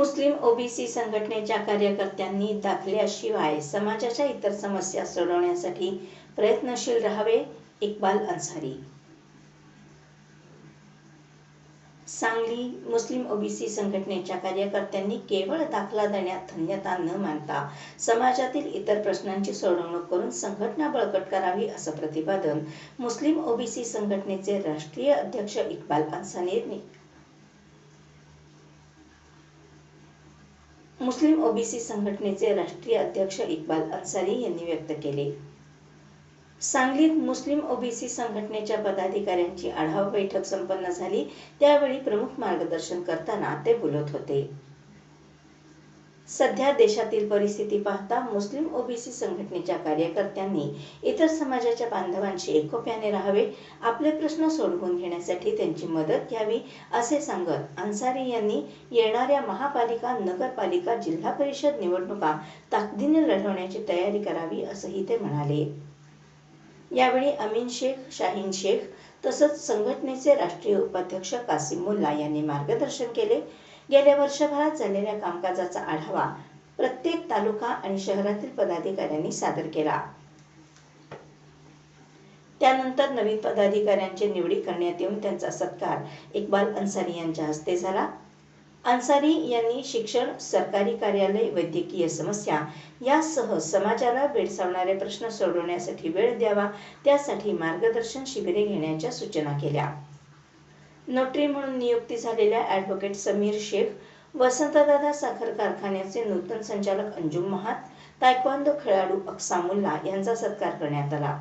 OBC संघटनेच्या कार्यकर्त्यांनी दाखल्याशिवाय समाजाच्या इतर समस्या सोडवण्यासाठी प्रयत्नशील राहावे इक्बाल अन्सारी. सांगली मुस्लिम ओबीसी संघटनेच्या कार्यकर्त्यांनी केवळ दाखला देण्यात धन्यता न मानता समाजातील इतर प्रश्नांची सोडवणूक करून संघटना बळकट करावी असं प्रतिपादन मुस्लिम ओबीसी संघटनेचे राष्ट्रीय अध्यक्ष इक्बाल अन्सारी मुस्लिम ओबीसी संघटनेचे राष्ट्रीय अध्यक्ष इक्बाल अन्सारी यांनी व्यक्त केले. सांगलीत मुस्लिम ओबीसी संघटनेच्या पदाधिकाऱ्यांची आढावा बैठक संपन्न झाली. त्यावेळी प्रमुख मार्गदर्शन करताना ते बोलत होते. सध्या देशातील परिस्थिती पाहता मुस्लिम ओबीसी संघटनेच्या कार्यकर्त्यांनी इतर समाजाच्या बांधवांशी एकोप्याने राहावे आपले प्रश्न सोडवून घेण्यासाठी त्यांची मदत घ्यावी असे सांगत अन्सारी यांनी येणाऱ्या महापालिका नगरपालिका जिल्हा परिषद निवडणुका ताकदीने लढवण्याची तयारी करावी असंही ते म्हणाले. यावेळी अमीन शेख शाहीन शेख तसंच संघटनेचे राष्ट्रीय उपाध्यक्ष कासिम मुल्ला यांनी मार्गदर्शन केले. गेल्या वर्षभरात झालेल्या कामकाजाचा आढावा प्रत्येक तालुका आणि शहरातील पदाधिकाऱ्यांनी सादर केला. त्यानंतर नवीन पदाधिकाऱ्यांची निवडी करण्यात येऊन त्यांचा सत्कार इक्बाल अन्सारी यांच्या हस्ते झाला. अन्सारी यांनी शिक्षण सरकारी कार्यालय वैद्यकीय समस्या यासह समाजाला भेडसावणारे प्रश्न सोडवण्यासाठी वेळ द्यावा त्यासाठी मार्गदर्शन शिबिरे घेण्याच्या सूचना केल्या. नोटरी म्हणून नियुक्ती झालेल्या ॲडव्होकेट समीर शेख वसंतदादा साखर कारखान्याचे नूतन संचालक अंजुम महात तायक्वांदो खेळाडू अक्सामुल्ला यांचा सत्कार करण्यात आला.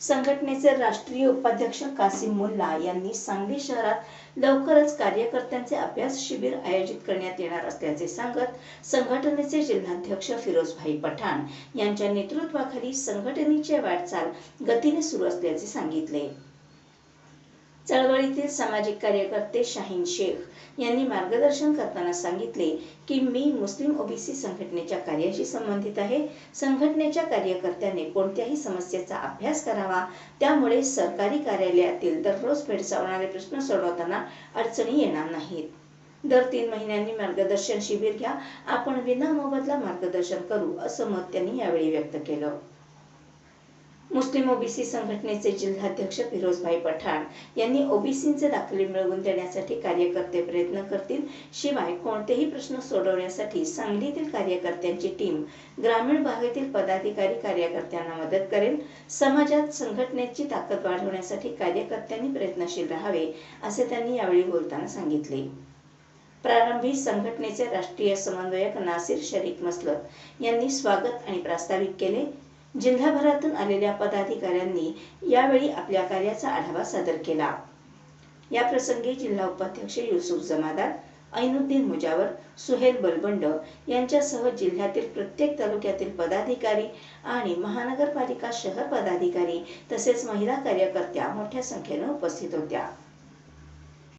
संघटनेचे राष्ट्रीय उपाध्यक्ष कासिम मुल्ला यांनी सांगली शहरात लवकरच कार्यकर्त्यांचे अभ्यास शिबिर आयोजित करण्यात येणार असल्याचे सांगत संघटनेचे जिल्हाध्यक्ष फिरोजभाई पठाण यांच्या नेतृत्वाखाली संघटनेची वाटचाल गतीने सुरू असल्याचे सांगितले. चळवळीतील सामाजिक कार्यकर्ते शाहीन शेख यांनी मार्गदर्शन करताना सांगितले की मी मुस्लिम ओबीसी संघटनेच्या कार्याशी संबंधित आहे. संघटनेच्या कार्यकर्त्याने कोणत्याही समस्येचा अभ्यास करावा. त्यामुळे सरकारी कार्यालयातील दररोज भेडसावणारे प्रश्न सोडवताना अडचणी येणार नाहीत. दर तीन महिन्यांनी मार्गदर्शन शिबिर घ्या. आपण विना मोबदला मार्गदर्शन करू असं मत त्यांनी यावेळी व्यक्त केलं. मुस्लिम ओबीसी संघटनेचे जिल्हाध्यक्ष फिरोजभाई पठाण यांनी ओबीसींचे दाखले मिळवून देण्यासाठी कार्यकर्ते प्रयत्न करतील शिवाय कोणतेही प्रश्न सोडवण्यासाठी सांगलीतील कार्यकर्त्यांची टीम ग्रामीण भागातील पदाधिकारी कार्यकर्त्यांना मदत करेल समाजात संघटनेची ताकद वाढवण्यासाठी कार्यकर्त्यांनी प्रयत्नशील राहावे असे त्यांनी यावेळी बोलताना सांगितले. प्रारंभी संघटनेचे राष्ट्रीय समन्वयक नासिर शरीफ मसलत यांनी स्वागत आणि प्रास्ताविक केले. जिल्हाभरातून आलेल्या पदाधिकाऱ्यांनी यावेळी आपल्या कार्याचा आढावा सादर केला. या प्रसंगी जिल्हा उपाध्यक्ष युसुफ जमादार ऐनुद्दीन मुजावर सुहेल बलबंड यांच्यासह जिल्ह्यातील प्रत्येक तालुक्यातील पदाधिकारी आणि महानगरपालिका शहर पदाधिकारी तसेच महिला कार्यकर्त्या मोठ्या संख्येने उपस्थित होत्या.